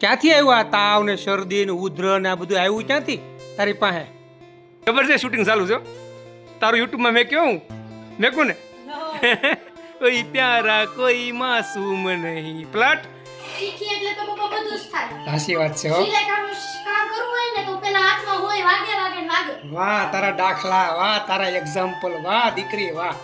ક્યાંથી આવ્યું આ તાવ ને શરદી ને ઉધ્ર ને આ બધું આવ્યું ક્યાંથી? તારી પાસે? ખબર છે શૂટિંગ ચાલુ છે હો? તારું યુટ્યુબમાં મેં કેવું મેકું ને? કોઈ પ્યારા કોઈ માસૂમ નહીં. પ્લટ શીખી એટલે તો પપ્પા બધું જ થાય. હાસી વાત છે હો. સિલાઈ કામ કામ કરવું હોય ને તો પેલા હાથમાં હોય વાગે વાગે ને વાગે. વાહ તારા દાખલા વાહ તારા એક્ઝામ્પલ વાહ દીકરી વાહ.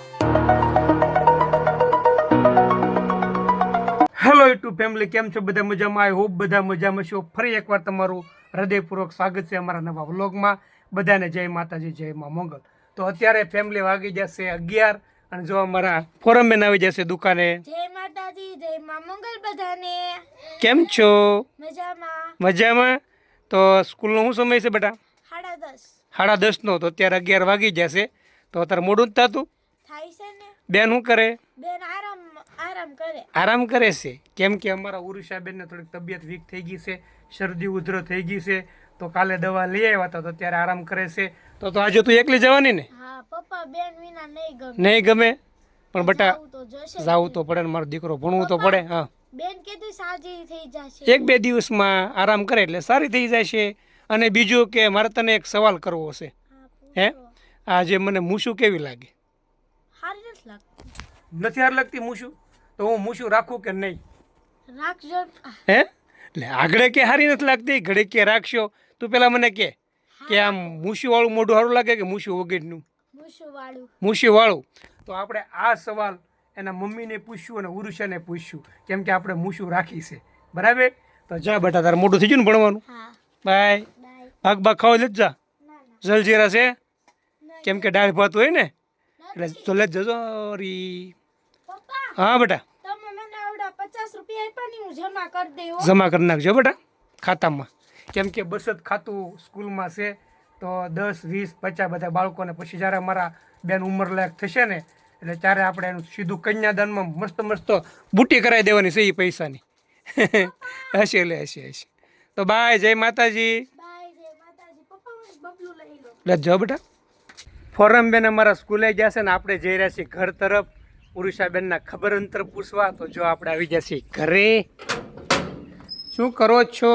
હેલો યુટ્યુબ ફેમિલી કેમ છો? બધા મજામાં? આઈ હોપ બધા મજામાં છો. ફરી એકવાર તમારું હૃદયપૂર્વક સ્વાગત છે અમારા નવા વ્લોગમાં. બધાને જય માતાજી જય મા મંગલ. તો અત્યારે ફેમિલી વાગી જશે અગિયાર અને જો અમારા ફોરમમેન આવી જશે દુકાને. જય માતાજી જય મા મંગલ બધાને. કેમ છો? મજામાં. મજામાં? તો સ્કૂલનો શું સમય છે બેટા? સાડા દસ. સાડા દસનો તો અત્યારે અગિયાર વાગી જશે. તો અત્યારે મોડું જ થતું. થાય છે ને. બેન શું કરે? બેન આરામ કરે. આરામ કરે છે. કેમ કે અમારા ઉરુષાબેનને થોડીક તબિયત વીક થઈ ગઈ છે શરદી ઉધરો થઈ ગઈ છે તો કાલે દવા લઈ આવ્યા હતા તો ત્યારે આરામ કરે છે. તો તો આજે તું એકલી જવાની ને? હા પપ્પા બેન વિના નહીં ગમે. નહીં ગમે? પણ બટા જાવું તો જોશે જાવું તો પડે ને મારો દીકરો ભણવું તો પડે હા. બેન કીધું સાજી થઈ જશે. એક બે દિવસમાં આરામ કરે એટલે સારી થઈ જશે. અને બીજું કે મારે તને એક સવાલ કરવો છે. હે આજે મને મૂછું કેવી લાગે? સારી નથી લાગતી. નથી હાર લાગતી મૂછું? તો હું મૂછું રાખું કે નહીં? રાખજો. હે? એટલે આગળ કે સારી નથી લાગતી? ઘડે કે રાખશો? તું પેલા મને કે કે આમ મૂછું વાળું મોઢું સારું લાગે કે મૂછું વગેરેનું? મૂછું વાળું તો આપણે આ સવાલ એના મમ્મીને પૂછ્યું અને ઉરુષાને પૂછ્યું કેમ કે આપણે મૂછું રાખી છે. બરાબર? તો જા બેટા તારે મોટું થઈ ગયું ને ભણવાનું? બાય. ભાગ ભાગ ખાવા લેજ જા. જલજીરા છે? કેમ કે દાળ ભાત હોય ને? એટલે. તો લેજ જજો રી હા. બેટા. તમે મને આવડા પચાસ રૂપિયા આપ્યા ને હું જમા કરી દઉં જમા કરી નાખજો બેટા ખાતામાં. કેમ કે બચત ખાતું સ્કૂલમાં છે તો દસ વીસ પચાસ બધા બાળકોને પછી જ્યારે અમારા બેન ઉંમર લાયક થશે ને એટલે ત્યારે આપણે એનું સીધું કન્યાદાનમાં મસ્ત મસ્ત બુટી કરાવી દેવાની છે એ પૈસાની. હશે લે હશે હશે. તો બાય જય માતાજી. બાય જય માતાજી. પપ્પા મને બબલું લઈ લો લે જો બેટા. ફોરમ બેન અમારા સ્કૂલે ગયા છે ને આપણે જઈ રહ્યા છીએ ઘર તરફ. પુરુષાબેનના ખબર અંતર પૂછવા તો જો આપણે આવી જશે ઘરે. શું કરો છો?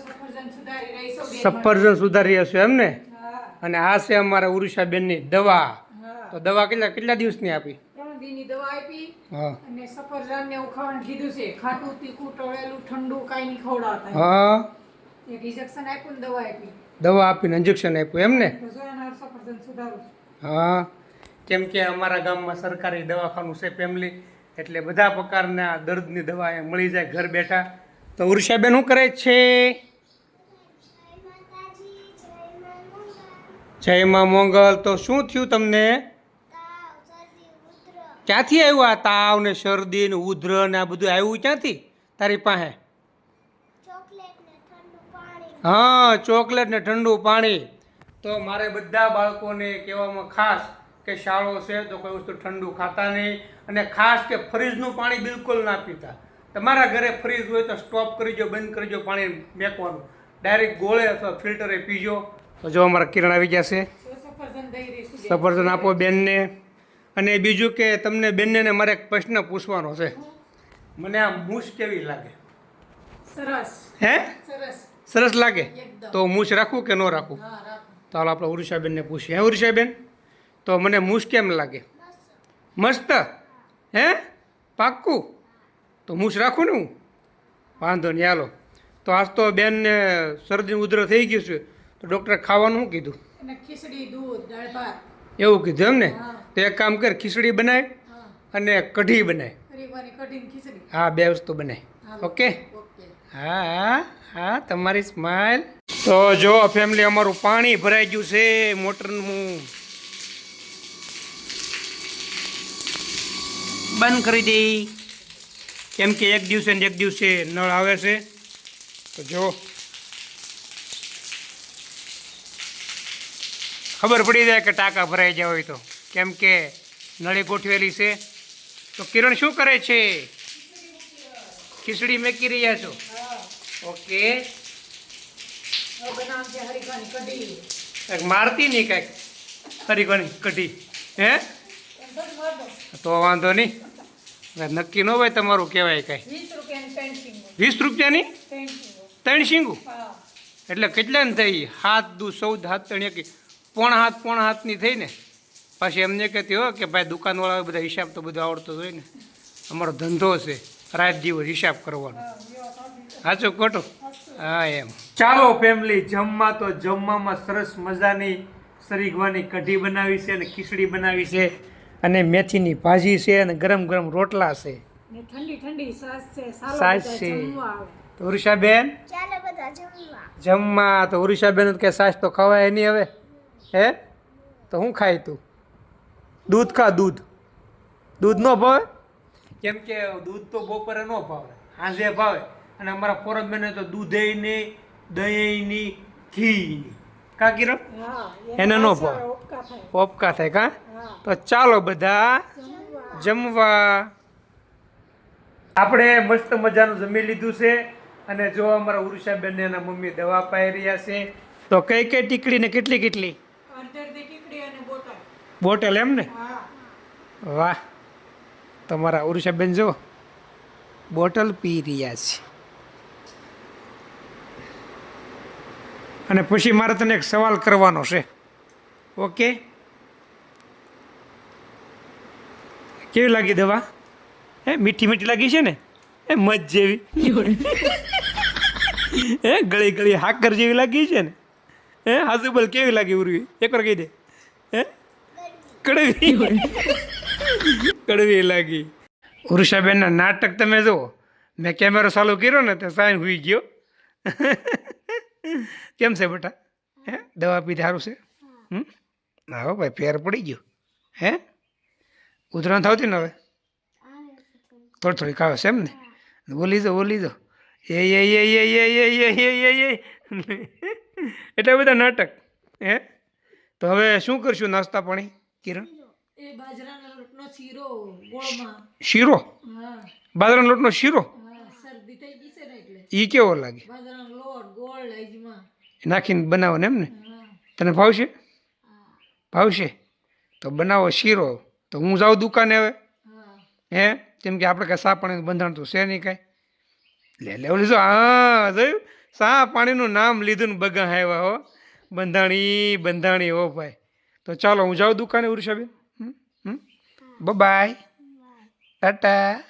સફરજન સુધારી હશે છો બેન સફરજન સુધારી હશો એમ ને? અને આ છે અમારા ઉરુષાબેનની દવા. તો દવા કેટલા કેટલા દિવસની આપી? દીની દવા આપી અને સફરજન ને ખાવાનું કીધું છે. ખાટું તીખું ટળેલું ઠંડુ કાંઈ નહીં ખવડાવતા. હા. એક ઇન્જેક્શન આપ્યું દવા આપી. દવા આપીને ઇન્જેક્શન આપ્યું એમ ને? તો જો એના સફરજન સુધારું. હા. કેમ કે અમારા ગામમાં સરકારી દવાખાનું છે ફેમિલી એટલે બધા પ્રકારના દર્દની દવા એ મળી જાય ઘર બેઠા. તો ઉર્ષાબેન શું કરે છે? જય માં મોંગલ તો શું થયું તમને? ક્યાંથી આવ્યું આ તાવ ને શરદી ને ઉધર ને આ બધું આવ્યું ક્યાંથી? તારી પાસે? હા ચોકલેટ ને ઠંડુ પાણી. તો મારે બધા બાળકોને કહેવામાં ખાસ કે શાળો છે તો કોઈ વસ્તુ ઠંડુ ખાતા નહીં અને ખાસ કે ફ્રીજનું પાણી બિલકુલ ના પીતા. તમારા ઘરે ફ્રીજ હોય તો સ્ટોપ કરીજો બંધ કરીજો પાણી મેકવાનું. ડાયરેક્ટ ગોળે અથવા ફિલ્ટરે પીજો. તો જો અમારા કિરણ આવી જશે સફરજન આપો બેનને. અને બીજું કે તમને બેનને મારે એક પ્રશ્ન પૂછવાનો છે. મને આ મૂછ કેવી લાગે? સરસ. હે? સરસ. સરસ લાગે? તો મૂછ રાખું કે ન રાખું? હા રાખો. તો હાલ આપણે ઉરુષાબેનને પૂછીએ. હે ઉરુષાબેન? તો મને મૂસ કેમ લાગે? મસ્ત. હે? પાક્કું? તો મૂસ રાખું ને હું? વાંધો નહીં હાલો. તો આજ તો બેનને શરદી ઉધરો થઈ ગયું છે. તો ડૉક્ટરે ખાવાનું શું કીધું? ખીચડી દૂધ દાળ ભાત. એવું કીધું એમ ને તો એક કામ કર ખીચડી બનાય અને કઢી બનાય. હા બે વસ્તુ બનાય. ઓકે? ઓકે. હા હા તમારી સ્માઇલ તો જો ફેમિલી અમારું પાણી ભરાઈ ગયું છે, મોટરનું. બંધ કરી દઈ કેમ કે એક દિવસે ને એક દિવસે નળ આવે છે. તો જો. ખબર પડી જાય કે ટાંકા ભરાઈ જાય હોય તો. કેમ કે નળી ગોઠવેલી છે. તો કિરણ શું કરે છે? ખીચડી મેકી રહ્યા છો. ઓકે. મારતી નહીં કાંઈક. ઘણી કઢી. હે? તો વાંધો નહીં. નક્કી ન હોય તમારું કહેવાય કાંઈ. વીસ રૂપિયાની ત્રણ શીંગો. ત્રણ એટલે કેટલા ને થઈ? હાથ દુ ચૌદ હાથ ત્રણ એક. પોણ હાથ પોણા હાથની થઈ ને? પાછી એમને કહેતી હો કે ભાઈ દુકાનવાળા બધા હિસાબ તો બધો આવડતો હોય ને. અમારો ધંધો છે. રાત દિવસ હિસાબ કરવાનો. સાચું ખોટું? હા એમ. ચાલો ફેમિલી જમવા તો જમવામાં સરસ મજાની સરીગવાની કઢી બનાવી છે અને ખીચડી બનાવી છે અને મેથીની ભાજી છે અને ગરમ ગરમ રોટલા છે. ને ઠંડી ઠંડી સાસ છે તો ઉષાબેન જમવા. તો ઉષાબેન કે સાસ તો ખવાય નહીં હવે. હે? તો હું ખાય તું? દૂધ ખા દૂધ. દૂધ નો ભાવે કેમ કે દૂધ તો બપોરે ન ભાવે સાંજે ભાવે. અને અમારા ફોરમબેને તો દૂધે નહીં દહીં નહીં ઘી નહીં. કા કિરણ? એને ન ભાવે. ઓપકા થાય. કા? તો ચાલો બધા જમવા. આપણે મસ્ત મજાનું જમી લીધું છે. અને જો અમારા ઉરુષાબેન ને એના મમ્મી દવા પાઈ રહ્યા છે. તો કઈ કઈ ટીકડી ને કેટલી? કેટલી બોટલ. એમ ને વાહ. તમારા ઉરુષાબેન જો, બોટલ પી રહ્યા છે. અને પછી મારે તને એક સવાલ કરવાનો છે. ઓકે? કેવી લાગી દવા? હે, મીઠી મીઠી લાગી છે ને? એ મધ જેવી. હે, ગળી ગળી હાકર જેવી લાગી છે ને? હે હાજુબલ કેવી લાગી ઉરવી? એકવાર કહી દે. હે? કડવી. કડવી લાગી વૃષાબેનના નાટક તમે જુઓ મેં કેમેરો ચાલુ કર્યો ને તો સાઈન હુઈ ગયો કેમ છે બેટા હે દવા પી સારું છે હમ હા ભાઈ ફેર પડી ગયો હે ઉધરણ થતી ને હવે થોડી થોડી ખાવે છે એમ ને બોલી જો બોલી જો એ એ એ એ એ એ એ એ એ એટલા બધા નાટક હે તો હવે શું કરશું નાસ્તા પાણી કિરણ એ બાજરાના લોટનો શીરો ગોળમાં. શીરો? હા. બાજરાનો લોટનો શીરો? શરદી થઈ ગઈ છે ને એટલે. એ કેવો લાગે? બાજરાનો લોટ ગોળ અજમા નાખીને બનાવવાનો એમ ને તને ભાવશે? ભાવશે? તો બનાવો શીરો. તો હું જાઉં દુકાને હવે? હા. કેમ કે આપણે કાંઈ સા પાણીનું બંધારણ તો છે નહીં કાંઈ. લે લે લીધો હા જોયું? સા પાણીનું નામ લીધું ને બગા આવ્યા હો. બંધાણી બંધાણી હો ભાઈ. તો ચાલો હું જાઉં દુકાને ઉર્ષાબેન? બાય ટાટા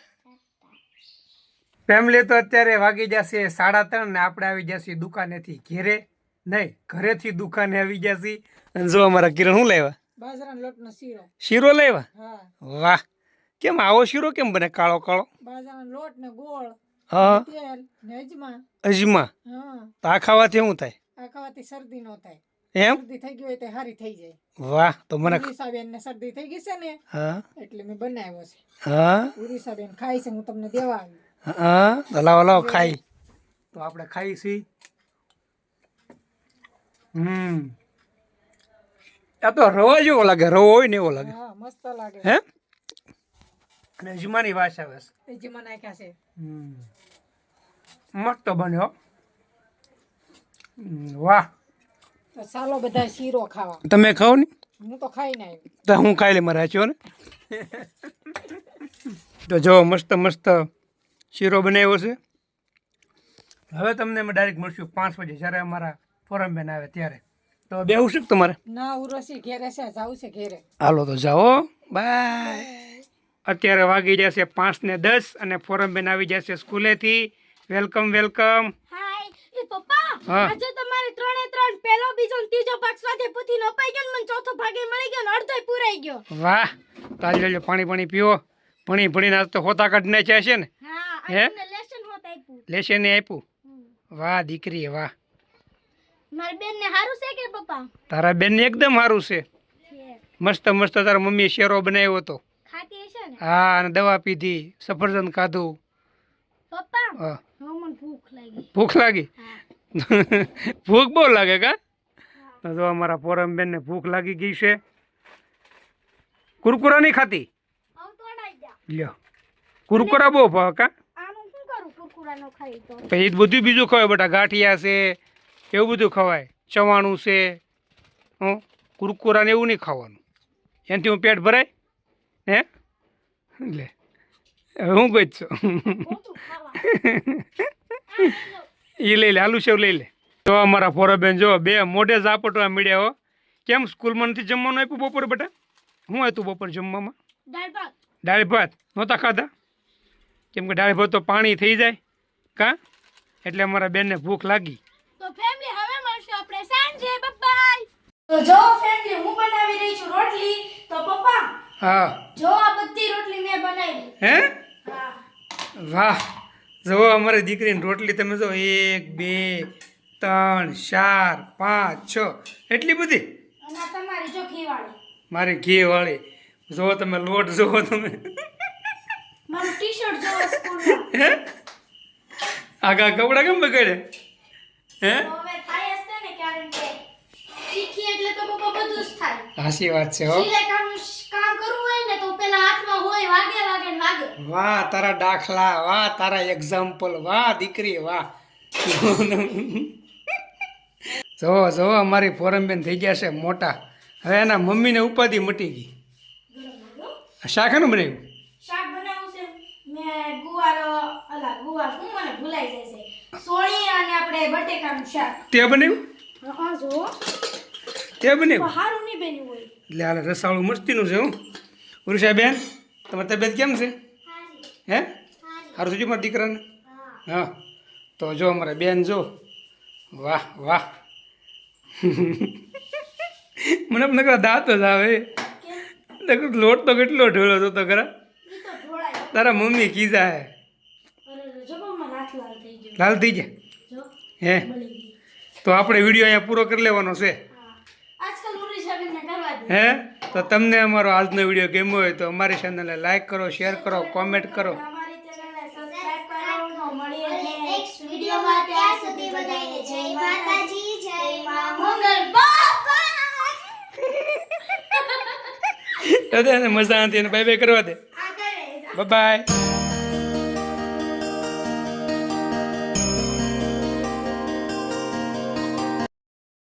ફેમિલી તો અત્યારે વાગી જશે સાડા ત્રણ ને આપણે આવી જશે દુકાનેથી ઘેરે. નહીં ઘરેથી દુકાને આવી જશે. અને જો અમારા કિરણ શું લોટનો શીરો. લેવા લાવ્યા? વાહ. કેમ આવો શીરો કેમ બને? કાળો કાળો? લોટ ને ગોળ હા. અજમા. અજમા. તો આ ખાવાથી શું થાય? આ ખાવાથી શરદી નો થાય. એમ? શરદી થઈ ગઈ હોય તો હારી થઈ જાય. વાહ તો મને ઉરીસાબેન ને શરદી થઈ ગઈ છે ને હા. એટલે મેં બનાવ્યો છે. હા. ઉરીસાબેન ખાય છે હું તમને દેવા આવી. હા તો લાવો લાવો ખાઈ. તો આપણે ખાઈ છી. હમ. આ તો રવો જેવો લાગે રવો હોય ને એવો લાગે. હા મસ્ત લાગે. હે? અને અજમાની વાસ આવે છે. અજમા નાખ્યા છે. હમ. મસ્ત બન્યો વાહ. તો ચાલો બધા શીરો ખાવા. તમે ખાવ ને? હું તો ખાઈને આવી તો હું ખાઈ લે મારા છો ને? તો જો મસ્ત મસ્ત શીરો બનાવ્યો છે. હવે તમને અમે ડાયરેક્ટ મળશું પાંચ વાગે જ્યારે અમારા ફોરમ બેન આવે ત્યારે. તો બેહું છે કે તમારે? ના ઉરસી ઘેરે છે જાવું છે ઘેરે. હાલો તો જાઓ બાય અત્યારે વાગી જશે પાંચ ને દસ અને ફોરમ બેન આવી જશે સ્કૂલેથી. વેલકમ વેલકમ હાય એ પપ્પા. આજે તમારે ત્રણે ત્રણ પહેલો બીજો ને ત્રીજો ભાગ સ્વાધ્યાય પૂથીનો અપાઈ ગયો ને મને ચોથો ભાગે મળી ગયો ને અડધોય પૂરાઈ ગયો. વાહ તાજી લેજો પાણી પાણી પીવો. ભણી ભણીને આજ તો હોતા કાઢને છે છે ને. હા લેસન હોત આપ્યું. લેશન ને આપ્યું? વાહ દીકરી વાહ. મારી બેન ને સારું છે કે પપ્પા? તારા બેનને એકદમ સારું છે. મસ્ત મસ્ત તારા મમ્મીએ શેરો બનાવ્યો હતો. ખાતી હશે ને? હા અને દવા પીધી સફરજન ખાધું પપ્પા. મને ભૂખ લાગી. ભૂખ લાગી? ભૂખ બહુ લાગે કા? તો જો અમારા પોરમબેનને ભૂખ લાગી ગઈ છે. કુરકુરા નહીં ખાતી? લ્યો. કુરકુરા બહુ ભાવ કા? નો પછી એ બધું બીજું ખવાય બેટા ગાંઠિયા છે એવું બધું ખવાય. ચવાણું છે હં? કુરકુરા ને એવું નહીં ખાવાનું. એનાથી હું પેટ ભરાય? હે? લે. હું ગઈ છું. એ લઈ લે આલુ સેવ લઈ લે. તો અમારા ફોરાબેન જો બે મોઢે ઝાપટવા મળ્યા હો. કેમ સ્કૂલમાં નથી જમવાનું આપ્યું બપોર બેટા? શું હતું બપોર જમવામાં? દાળ ભાત. નહોતા ખાધા? કેમ કે દાળ ભાત તો પાણી થઈ જાય. કા? એટલે અમારા બેનને ભૂખ લાગી. તો ફેમિલી હવે મળશું આપણે. સાંજે બાય તો જો ફેમિલી હું બનાવી રહી છું રોટલી તો પપ્પા હા. જો આ બધી રોટલી મેં બનાવી. હા? વાહ. જુઓ અમારી દીકરીની રોટલી તમે જો એક બે ત્રણ ચાર પાંચ છ. એટલી બધી? મારી ઘી વાળી જુઓ તમે લોટ જુઓ તમે. આગા કપડા કેમ બગાડે હે? તો હવે થાય હશે ને કારણ કે શીખી એટલે તો પપ્પા બધું જ થાય. હાસી વાત છે હો. સિલાઈ કામ કામ કરવું હોય ને તો પેલા હાથમાં હોય વાગે વાગે ને વાગે. વાહ તારા દાખલા વાહ તારા એક્ઝામ્પલ વાહ દીકરી વાહ. જો જો અમારી ફોરમબેન થઈ ગયા છે મોટા. હવે એના મમ્મીને ઉપાધિ મટી ગઈ. શાક એનું બનાવ્યું? શાક બનાવવું છે. મેં ગુવાર અલા ગુવાર હું મને ભૂલાઈ જાય છે. સોળી અને આપણે બટેકાનું શાક. તે બનાવ્યું? હા જો તે બને? હારું નહીં બન્યું હોય. એટલે હાલે રસાળું મસ્તીનું છે હું. ઉરુષાબેન તમારી તબિયત કેમ છે? હે? સારું થયું મારા દીકરાને? હા. તો જો અમારા બેન જો. વાહ વાહ. મને પણ નકરા દાંત જ આવે. લોટ તો કેટલો ઢોળો હતો તો ખરા. ઈ તો ઢોળાય તારા મમ્મી કીધા હે. લાલ થઈ ગયો? હે? તો આપણે વીડિયો અહીંયા પૂરો કરી લેવાનો છે હા આજકાલ ઉરી સાબેનને કરવા દે હે? તો તમને અમારો આજનો વીડિયો ગમ્યો હોય તો અમારી ચેનલને લાઈક કરો શેર કરો કોમેન્ટ કરો. જય માતાજી જય મા મંગલ બાપા મજા નથી એને બાય બાય કરવા દે. બાય